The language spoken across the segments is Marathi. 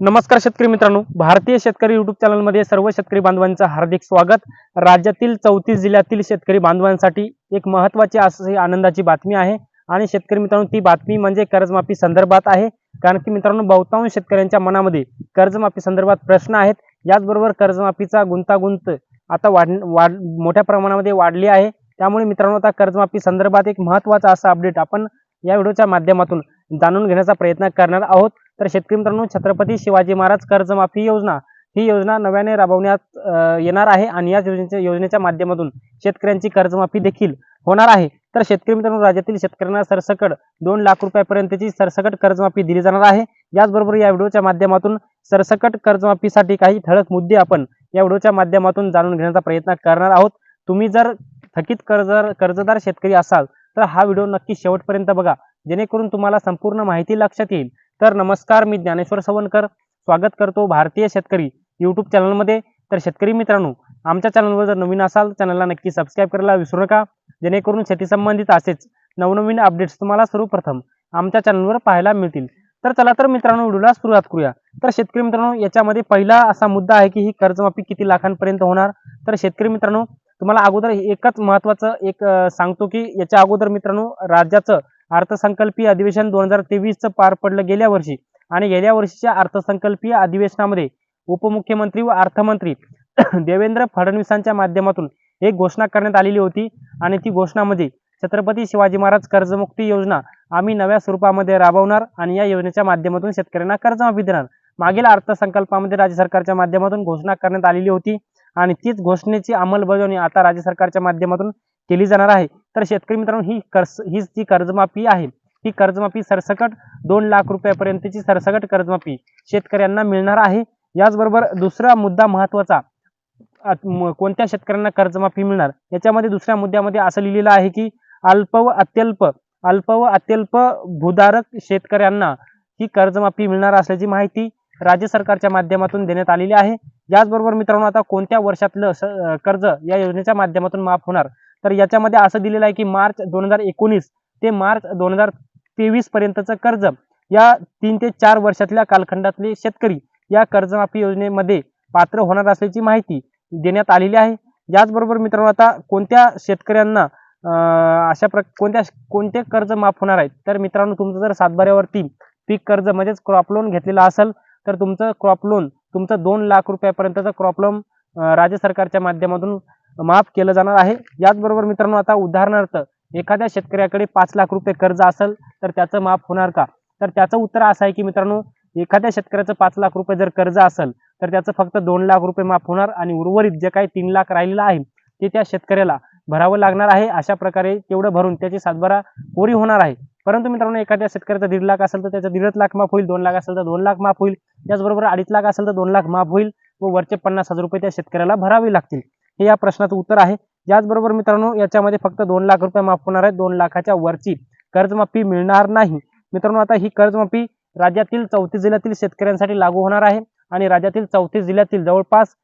नमस्कार शेतकरी मित्रांनो. भारतीय शेतकरी युट्यूब चॅनलमध्ये सर्व शेतकरी बांधवांचं हार्दिक स्वागत. राज्यातील चौतीस जिल्ह्यातील शेतकरी बांधवांसाठी एक महत्त्वाची अशी आनंदाची बातमी आहे. आणि शेतकरी मित्रांनो ती बातमी म्हणजे कर्जमाफी संदर्भात आहे. कारण की मित्रांनो बहुतांश शेतकऱ्यांच्या मनामध्ये कर्जमाफी संदर्भात प्रश्न आहेत. याचबरोबर कर्जमाफीचा गुंतागुंत आता वाढ वाढ मोठ्या प्रमाणामध्ये वाढली आहे. त्यामुळे मित्रांनो आता कर्जमाफी संदर्भात एक महत्त्वाचा असा अपडेट आपण या व्हिडिओच्या माध्यमातून जाणून घेण्याचा प्रयत्न करणार आहोत. तर शेतकरी मित्रांनो छत्रपती शिवाजी महाराज कर्जमाफी योजना ही योजना नव्याने राबवण्यात येणार आहे आणि या योजनेच्या योजनेच्या माध्यमातून शेतकऱ्यांची कर्जमाफी देखील होणार आहे. तर शेतकरी मित्रांनो राज्यातील शेतकऱ्यांना सरसकट दोन लाख रुपयापर्यंतची सरसकट कर्जमाफी दिली जाणार आहे. याचबरोबर या व्हिडिओच्या माध्यमातून सरसकट कर्जमाफीसाठी काही ठळक मुद्दे आपण या व्हिडिओच्या माध्यमातून जाणून घेण्याचा प्रयत्न करणार आहोत. तुम्ही जर थकीत कर्ज कर्जदार शेतकरी असाल तर हा व्हिडिओ नक्की शेवटपर्यंत बघा. जेणेकरून तुम्हाला संपूर्ण माहिती लक्षात येईल. तर नमस्कार मी ज्ञानेश्वर सवनकर. स्वागत करतो भारतीय शेतकरी यूट्यूब चॅनलमध्ये तर शेतकरी मित्रांनो आमच्या चॅनलवर जर नवीन असाल चॅनलला नक्की सबस्क्राईब करायला विसरू नका. जेणेकरून शेती संबंधित असेच नवनवीन अपडेट्स तुम्हाला सर्वप्रथम आमच्या चॅनलवर पाहायला मिळतील. तर चला तर मित्रांनो व्हिडिओला सुरुवात करूया. तर शेतकरी मित्रांनो याच्यामध्ये पहिला असा मुद्दा आहे की ही कर्जमाफी किती लाखांपर्यंत होणार? तर शेतकरी मित्रांनो तुम्हाला अगोदर एकच महत्वाचं एक सांगतो की याच्या अगोदर मित्रांनो राज्याचं अर्थसंकल्पीय अधिवेशन दोन हजार तेवीसचं पार पडलं गेल्या वर्षी. आणि गेल्या वर्षीच्या अर्थसंकल्पीय अधिवेशनामध्ये उपमुख्यमंत्री व अर्थमंत्री देवेंद्र फडणवीसांच्या माध्यमातून एक घोषणा करण्यात आलेली होती. आणि ती घोषणा म्हणजे छत्रपती शिवाजी महाराज कर्जमुक्ती योजना आम्ही नव्या स्वरूपामध्ये राबवणार आणि या योजनेच्या माध्यमातून शेतकऱ्यांना कर्जमाफी देणार. मागील अर्थसंकल्पामध्ये राज्य सरकारच्या माध्यमातून घोषणा करण्यात आलेली होती. आणि तीच घोषणेची अंमलबजावणी आता राज्य सरकारच्या माध्यमातून केली जाणार आहे. तर शेतकरी मित्रांनो ही कर्ज ही जी कर्जमाफी आहे ही कर्जमाफी सरसकट दोन लाख रुपयापर्यंतची सरसकट कर्जमाफी शेतकऱ्यांना मिळणार आहे. याचबरोबर दुसरा मुद्दा महत्त्वाचा कोणत्या शेतकऱ्यांना कर्जमाफी मिळणार? याच्यामध्ये दुसऱ्या मुद्द्यामध्ये असं लिहिलेलं आहे की अल्प व अत्यल्प अल्प व अत्यल्प भूधारक शेतकऱ्यांना ही कर्जमाफी मिळणार असल्याची माहिती राज्य सरकारच्या माध्यमातून देण्यात आलेली आहे. याचबरोबर मित्रांनो आता कोणत्या वर्षातलं स- कर्ज या योजनेच्या माध्यमातून माफ होणार? तर याच्यामध्ये असं दिलेलं आहे की मार्च दोन हजार एकोणीस ते मार्च दोन हजार तेवीस पर्यंतचं कर्ज या तीन ते चार वर्षातल्या कालखंडातले शेतकरी या कर्जमाफी योजनेमध्ये पात्र होणार असल्याची माहिती देण्यात आलेली आहे. याचबरोबर मित्रांनो आता कोणत्या शेतकऱ्यांना अशा प्र कोणत्या कोणते कर्ज माफ होणार आहेत? तर मित्रांनो तुमचं जर सातबाऱ्यावरती पीक कर्ज म्हणजेच क्रॉप लोन घेतलेलं असेल तर तुमचं क्रॉप लोन तुमचं दोन लाख रुपयापर्यंतचं क्रॉप लोन राज्य सरकारच्या माध्यमातून माफ केलं जाणार आहे. याचबरोबर मित्रांनो आता उदाहरणार्थ एखाद्या शेतकऱ्याकडे पाच लाख रुपये कर्ज असेल तर त्याचं माफ होणार का? तर त्याचं उत्तर असं आहे की मित्रांनो एखाद्या शेतकऱ्याचं पाच लाख रुपये जर कर्ज असेल तर त्याचं फक्त दोन लाख रुपये माफ होणार आणि उर्वरित जे काही तीन लाख राहिलेलं आहे ते त्या शेतकऱ्याला भरावं लागणार आहे. अशा प्रकारे तेवढं भरून त्याची सातबारा कोरी होणार आहे. परंतु मित्रांनो एखाद्या शेतकऱ्याचा दीड लाख असेल तर त्याचं दीडच लाख माफ होईल दोन लाख असेल तर दोन लाख माफ होईल. त्याचबरोबर अडीच लाख असेल तर दोन लाख माफ होईल व वरचे पन्नास हजार रुपये त्या शेतकऱ्याला भरावे लागतील. हे या प्रश्नाचं उत्तर आहे. याचबरोबर मित्रांनो याच्यामध्ये फक्त दोन लाख रुपये माफ होणार आहे दोन लाखाच्या वरची कर्जमाफी मिळणार नाही. मित्रांनो आता ही कर्जमाफी राज्यातील चौतीस जिल्ह्यातील शेतकऱ्यांसाठी लागू होणार आहे आणि राज्यातील चौतीस जिल्ह्यातील जवळपास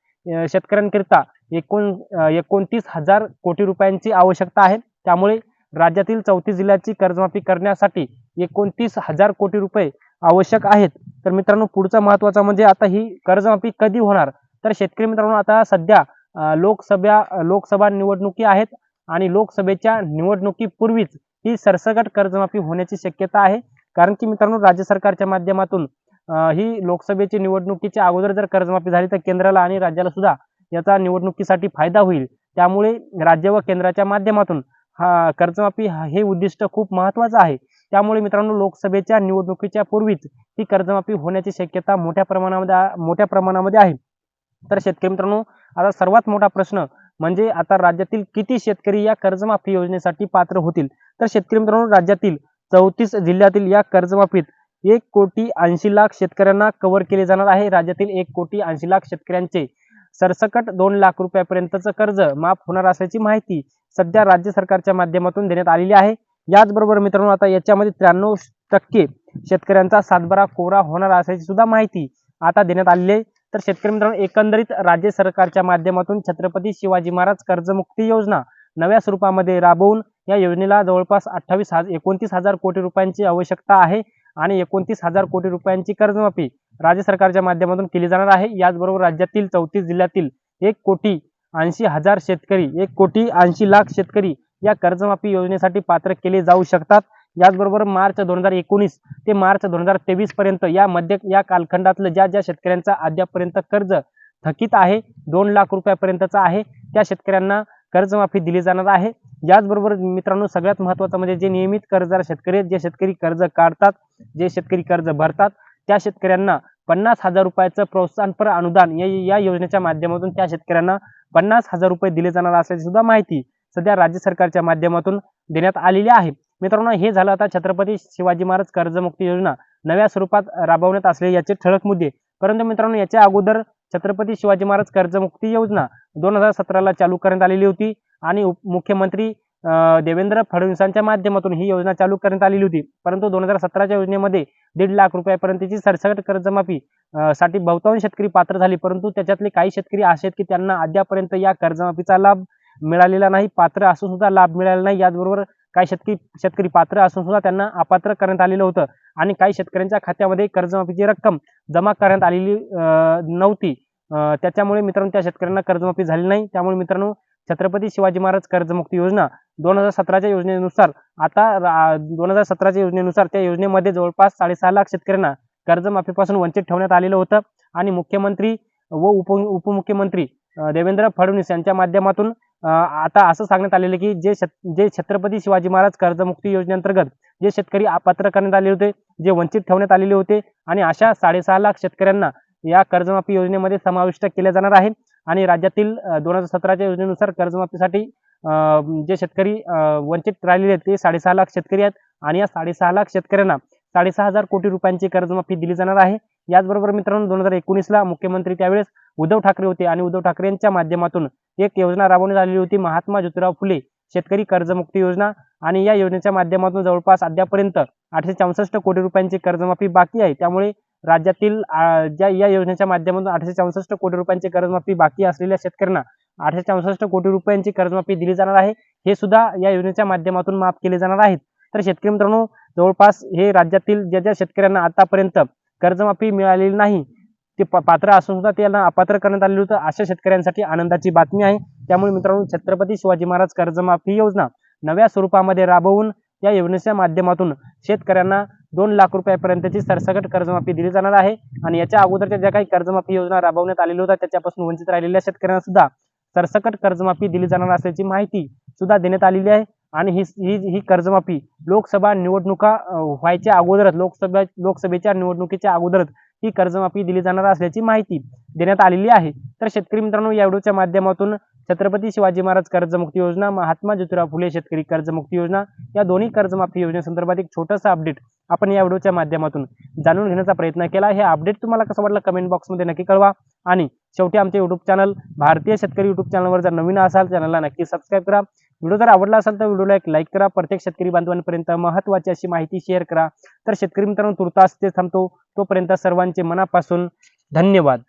शेतकऱ्यांकरिता एकूण एकोणतीस हजार कोटी रुपयांची आवश्यकता आहे. त्यामुळे राज्यातील चौतीस जिल्ह्याची कर्जमाफी करण्यासाठी एकोणतीस हजार कोटी रुपये आवश्यक आहेत. तर मित्रांनो पुढचा महत्त्वाचा म्हणजे आता ही कर्जमाफी कधी होणार? तर शेतकरी मित्रांनो आता सध्या लोकसभा लोकसभा निवडणुकी आहेत आणि लोकसभेच्या निवडणुकीपूर्वीच ही सरसकट कर्जमाफी होण्याची शक्यता आहे. कारण की मित्रांनो राज्य सरकारच्या माध्यमातून ही लोकसभेची निवडणुकीच्या अगोदर जर कर्जमाफी झाली तर केंद्राला आणि राज्याला सुद्धा याचा निवडणुकीसाठी फायदा होईल. त्यामुळे राज्य व केंद्राच्या माध्यमातून हा कर्जमाफी हा- हे उद्दिष्ट खूप महत्वाचं आहे. त्यामुळे मित्रांनो लोकसभेच्या निवडणुकीच्या पूर्वीच ही कर्जमाफी होण्याची शक्यता मोठ्या प्रमाणामध्ये मोठ्या प्रमाणामध्ये आहे. तर शेतकरी मित्रांनो आता सर्वात मोठा प्रश्न म्हणजे आता राज्यातील किती शेतकरी या कर्जमाफी योजनेसाठी पात्र होतील? तर शेतकरी मित्रांनो राज्यातील चौतीस जिल्ह्यातील या कर्जमाफीत एक कोटी ऐंशी लाख शेतकऱ्यांना कव्हर केले जाणार आहे. राज्यातील एक कोटी ऐंशी लाख शेतकऱ्यांचे सरसकट दोन लाख रुपयापर्यंतचं कर्ज माफ होणार असल्याची माहिती सध्या राज्य सरकारच्या माध्यमातून देण्यात आलेली आहे. याचबरोबर मित्रांनो आता याच्यामध्ये त्र्याण्णव टक्के शेतकऱ्यांचा सातबारा कोरा होणार असल्याची सुद्धा माहिती आता देण्यात आलेली आहे. तर शेतकरी मित्रांनो एकंदरीत राज्य सरकारच्या माध्यमातून छत्रपती शिवाजी महाराज कर्जमुक्ती योजना नव्या स्वरूपामध्ये राबवून या योजनेला जवळपास अठ्ठावीस हजार एकोणतीस हजार कोटी रुपयांची आवश्यकता आहे आणि एकोणतीस हजार कोटी रुपयांची कर्जमाफी राज्य सरकारच्या माध्यमातून केली जाणार आहे. याचबरोबर राज्यातील चौतीस जिल्ह्यातील एक कोटी ऐंशी हजार शेतकरी एक कोटी ऐंशी लाख शेतकरी या कर्जमाफी योजनेसाठी पात्र केले जाऊ शकतात. याचबरोबर मार्च दोन हजार एकोणीस ते मार्च दोन हजार तेवीस पर्यंत या मध्य या कालखंडातलं ज्या ज्या शेतकऱ्यांचा अद्यापपर्यंत कर्ज थकीत आहे दोन लाख रुपयापर्यंतचा आहे त्या शेतकऱ्यांना कर्जमाफी दिली जाणार आहे. याचबरोबर मित्रांनो सगळ्यात महत्त्वाचं म्हणजे जे नियमित कर्जदार शेतकरी आहेत जे शेतकरी कर्ज काढतात जे शेतकरी कर्ज भरतात त्या शेतकऱ्यांना पन्नास हजार रुपयाचं प्रोत्साहनपर अनुदान या या योजनेच्या माध्यमातून त्या शेतकऱ्यांना पन्नास हजार रुपये दिले जाणार असल्याची सुद्धा माहिती सध्या राज्य सरकारच्या माध्यमातून देण्यात आलेली आहे. मित्रांनो हे झालं आता छत्रपती शिवाजी महाराज कर्जमुक्ती योजना नव्या स्वरूपात राबवण्यात असले याचे ठळक मुद्दे. परंतु मित्रांनो याच्या अगोदर छत्रपती शिवाजी महाराज कर्जमुक्ती योजना दोन हजार सतराला चालू करण्यात आलेली होती आणि उप- मुख्यमंत्री देवेंद्र फडणवीसांच्या माध्यमातून ही योजना चालू करण्यात आलेली होती. परंतु दोन हजार सतराच्या योजनेमध्ये दीड लाख रुपयापर्यंतची सरसकट कर्जमाफी साठी बहुतांश शेतकरी पात्र झाले. परंतु त्याच्यातले काही शेतकरी असे आहेत की त्यांना अद्यापर्यंत या कर्जमाफीचा लाभ मिळालेला नाही पात्र असून सुद्धा लाभ मिळालेला नाही. याचबरोबर काही शेतकरी शेतकरी पात्र असून सुद्धा त्यांना अपात्र करण्यात आलेलं होतं. आणि काही शेतकऱ्यांच्या खात्यामध्ये कर्जमाफीची रक्कम जमा करण्यात आलेली नव्हती. त्याच्यामुळे मित्रांनो त्या शेतकऱ्यांना कर्जमाफी झाली नाही. त्यामुळे मित्रांनो छत्रपती शिवाजी महाराज कर्जमुक्ती योजना दोन हजार सतराच्या योजनेनुसार आता दोन हजार सतराच्या योजनेनुसार त्या योजनेमध्ये जवळपास साडेसहा लाख शेतकऱ्यांना कर्जमाफीपासून वंचित ठेवण्यात आलेलं होतं. आणि मुख्यमंत्री व उप उपमुख्यमंत्री देवेंद्र फडणवीस यांच्या माध्यमातून आता असं सांगण्यात आलेलं की जे शेत जे छत्रपती शिवाजी महाराज कर्जमुक्ती योजनेअंतर्गत जे शेतकरी अपात्र करण्यात आले होते जे वंचित ठेवण्यात आलेले होते आणि अशा साडेसहा लाख शेतकऱ्यांना या कर्जमाफी योजनेमध्ये समाविष्ट केले जाणार आहे. आणि राज्यातील दोन हजार सतराच्या योजनेनुसार कर्जमाफीसाठी जे शेतकरी वंचित राहिलेले आहेत ते साडेसहा लाख शेतकरी आहेत आणि या साडेसहा लाख शेतकऱ्यांना साडेसहा हजार कोटी रुपयांची कर्जमाफी दिली जाणार आहे. याचबरोबर मित्रांनो दोन हजार एकोणीसला मुख्यमंत्री त्यावेळेस उद्धव ठाकरे होते आणि उद्धव ठाकरे यांच्या माध्यमातून एक योजना राबवण्यात आलेली होती. महात्मा ज्योतिराव फुले शेतकरी कर्जमुक्ती योजना आणि या योजनेच्या माध्यमातून जवळपास अद्यापर्यंत आठशे चौसष्ट कोटी रुपयांची कर्जमाफी बाकी आहे. त्यामुळे राज्यातील ज्या या योजनेच्या माध्यमातून आठशे चौसष्ट कोटी रुपयांची कर्जमाफी बाकी असलेल्या शेतकऱ्यांना आठशे चौसष्ट कोटी रुपयांची कर्जमाफी दिली जाणार आहे. हे सुद्धा या योजनेच्या माध्यमातून माफ केले जाणार आहेत. तर शेतकरी मित्रांनो जवळपास हे राज्यातील ज्या ज्या शेतकऱ्यांना आतापर्यंत कर्जमाफी मिळालेली नाही ते पात्र असून सुद्धा त्यांना अपात्र करण्यात आलेलं होतं. अशा शेतकऱ्यांसाठी आनंदाची बातमी आहे. त्यामुळे मित्रांनो छत्रपती शिवाजी महाराज कर्जमाफी योजना नव्या स्वरूपामध्ये राबवून या योजनेच्या माध्यमातून शेतकऱ्यांना दोन लाख रुपयापर्यंतची सरसकट कर्जमाफी दिली जाणार आहे. आणि याच्या अगोदरच्या ज्या काही कर्जमाफी योजना राबवण्यात आलेल्या होत्या त्याच्यापासून वंचित राहिलेल्या शेतकऱ्यांना सुद्धा सरसकट कर्जमाफी दिली जाणार असल्याची माहिती सुद्धा देण्यात आलेली आहे. आणि ही ही ही कर्जमाफी लोकसभा निवडणुका व्हायच्या अगोदरच लोकसभा लोकसभेच्या निवडणुकीच्या अगोदरच ही कर्जमाफी दिली जाणार असल्याची माहिती देण्यात आलेली आहे. तर शेतकरी मित्रांनो या व्हिडिओच्या माध्यमातून छत्रपती शिवाजी महाराज कर्जमुक्ती योजना महात्मा ज्योतिराव फुले शेतकरी कर्जमुक्ती योजना या दोन्ही कर्जमाफी योजनेसंदर्भात एक छोटंसं अपडेट आपण या व्हिडिओच्या माध्यमातून जाणून घेण्याचा प्रयत्न केला. हे अपडेट तुम्हाला कसं वाटलं कमेंट बॉक्समध्ये नक्की कळवा. आणि शेवटी आमचे युट्यूब चॅनल भारतीय शेतकरी युट्यूब चॅनलवर जर नवीन असाल चॅनलला नक्की सबस्क्राईब करा. व्हिडिओ जर आवडला असेल तर व्हिडिओला एक लाईक करा. प्रत्येक शेतकरी बांधवांपर्यंत महत्त्वाची अशी माहिती शेअर करा. तर शेतकरी मित्रांनो तुर्तास ते थांबतो. तोपर्यंत सर्वांचे मनापासून धन्यवाद.